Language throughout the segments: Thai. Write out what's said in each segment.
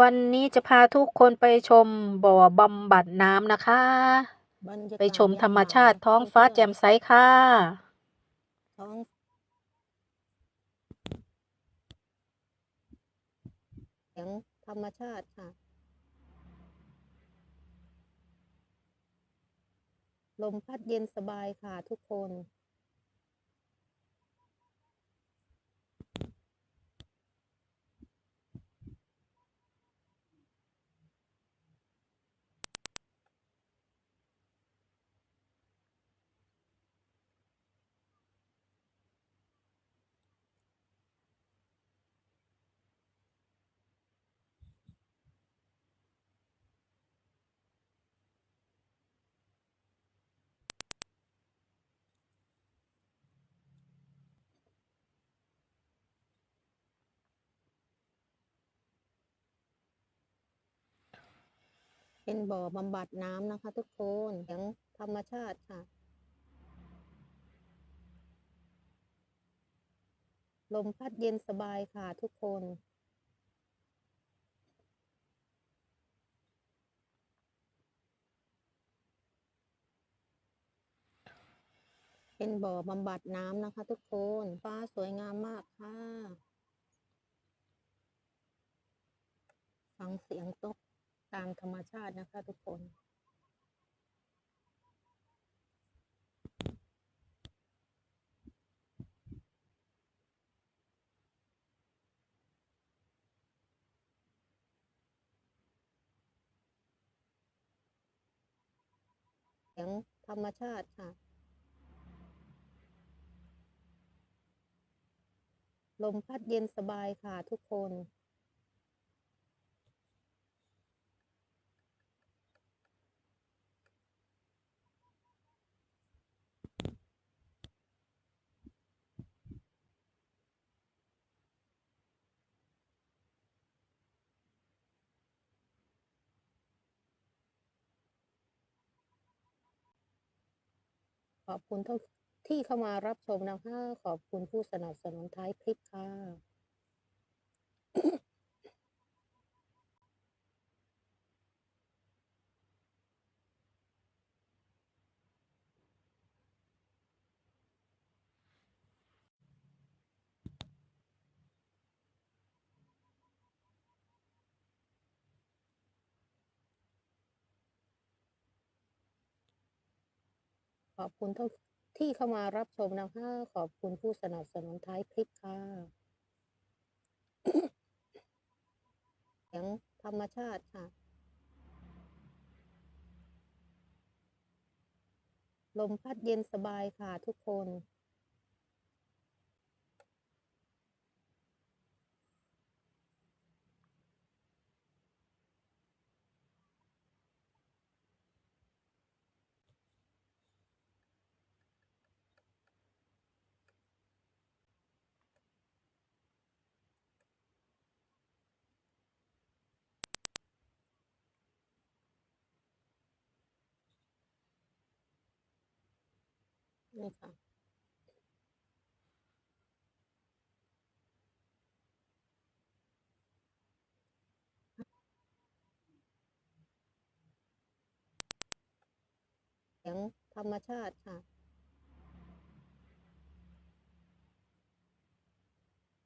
วันนี้จะพาทุกคนไปชมบ่อบำบัดน้ำนะคะ ไปชมธรรมชาติท้องฟ้าแจ่มใสค่ะท้องเสียงธรรมชาติค่ะ ลมพัดเย็นสบายค่ะทุกคน เป็นบ่อบำบัดน้ำนะคะทุกคนเสียงธรรมชาติค่ะ ลมพัดเย็นสบายค่ะทุกคนเป็นบ่อบำบัดน้ำนะคะทุกคน ฟ้าสวยงามมากค่ะ ฟังเสียงตก ตามธรรมชาตินะคะทุกคน เสียงธรรมชาติค่ะ ลมพัดเย็นสบายค่ะทุกคน ขอบคุณที่เข้ามารับชมนะคะ ขอบคุณผู้สนับสนุนท้ายคลิปค่ะ ขอบคุณที่เข้ามารับชมนะคะ ขอบคุณผู้สนับสนุนท้ายคลิปค่ะเสียงธรรมชาติค่ะ ลมพัดเย็นสบายค่ะทุกคน นี่ค่ะเสียงธรรมชาติค่ะ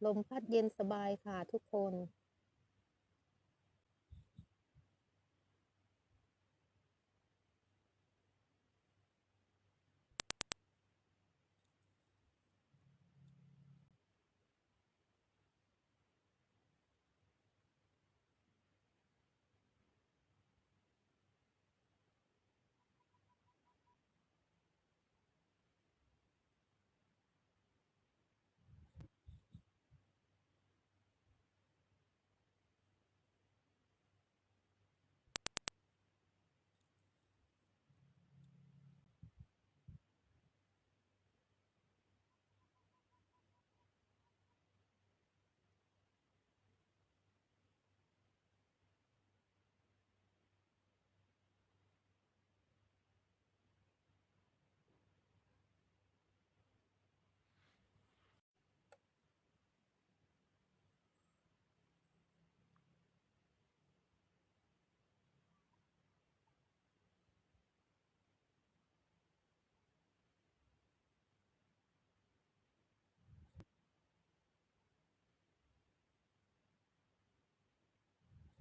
ลมพัดเย็นสบายค่ะทุกคน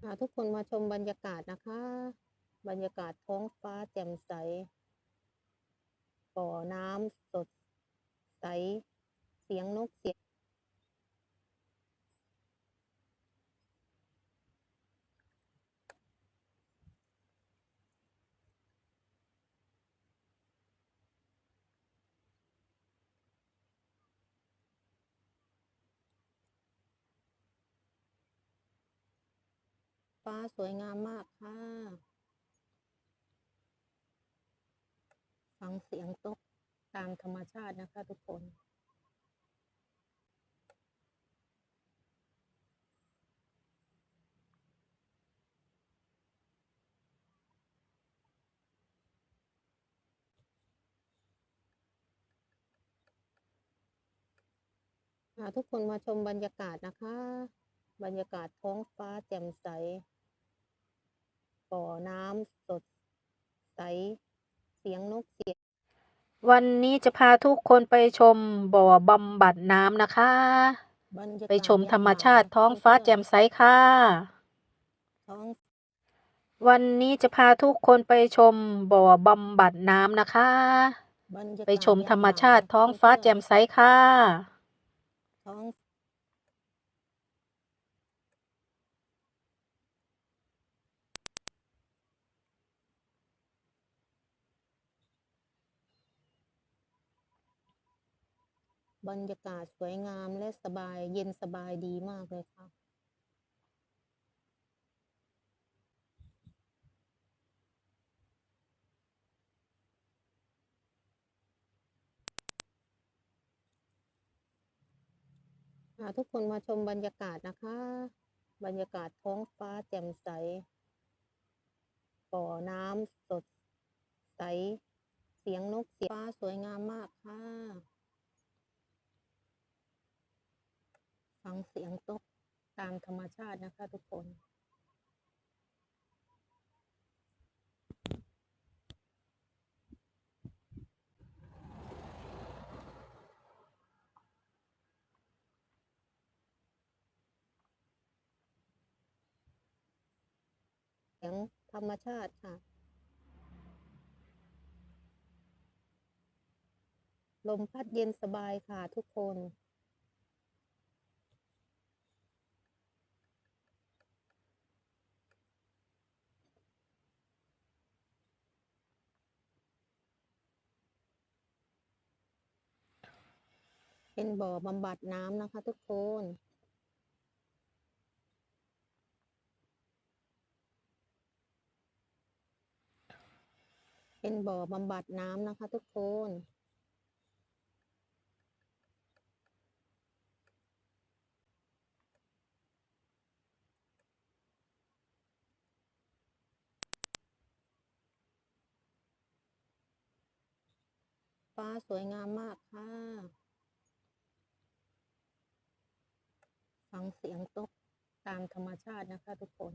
พาทุกคนมาชมบรรยากาศนะคะ บรรยากาศท้องฟ้าแจ่มใสป่อน้ำสดใส เสียงนกเสียง ฟ้าสวยงามมากค่ะ ฟังเสียงตกตามธรรมชาตินะคะทุกคนพาทุกคนมาชมบรรยากาศนะคะ บรรยากาศท้องฟ้าแจ่มใส บ่อน้ำสดใส เสียงนกเสียง วันนี้จะพาทุกคนไปชมบ่อบำบัดน้ำนะคะ บรรยากาศไปชมธรรมชาติท้องฟ้าแจ่มใสค่ะ ท้องวันนี้จะพาทุกคนไปชมบ่อบำบัดน้ำนะคะ บรรยากาศไปชมธรรมชาติท้องฟ้าแจ่มใสค่ะ ท้อง บรรยากาศสวยงามและสบายเย็นสบายดีมากเลยค่ะ ทุกคนมาชมบรรยากาศนะคะ บรรยากาศท้องฟ้าแจ่มใสบ่อน้ำสดใส เสียงนกเสียงฟ้าสวยงามมากค่ะ ฟังเสียงตกตามธรรมชาตินะคะทุกคนเสียงธรรมชาติค่ะ ลมพัดเย็นสบายค่ะทุกคน เป็นบ่อบำบัดน้ำนะคะทุกคนเป็นบ่อบำบัดน้ำนะคะทุกคน ฟ้าสวยงามมากค่ะ ฟังเสียงตกตามธรรมชาตินะคะทุกคน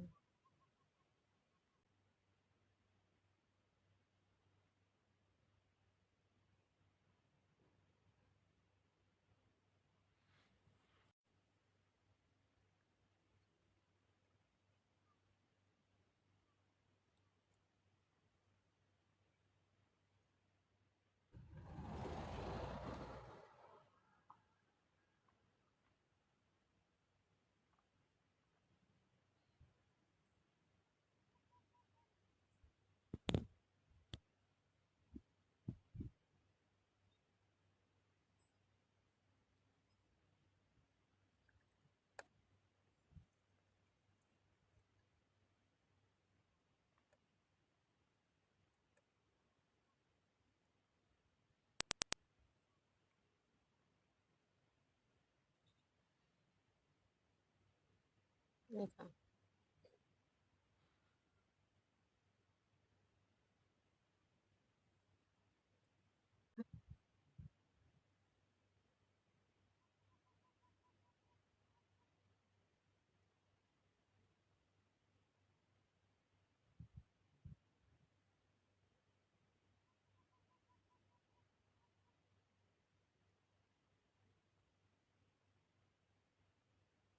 นี่ค่ะ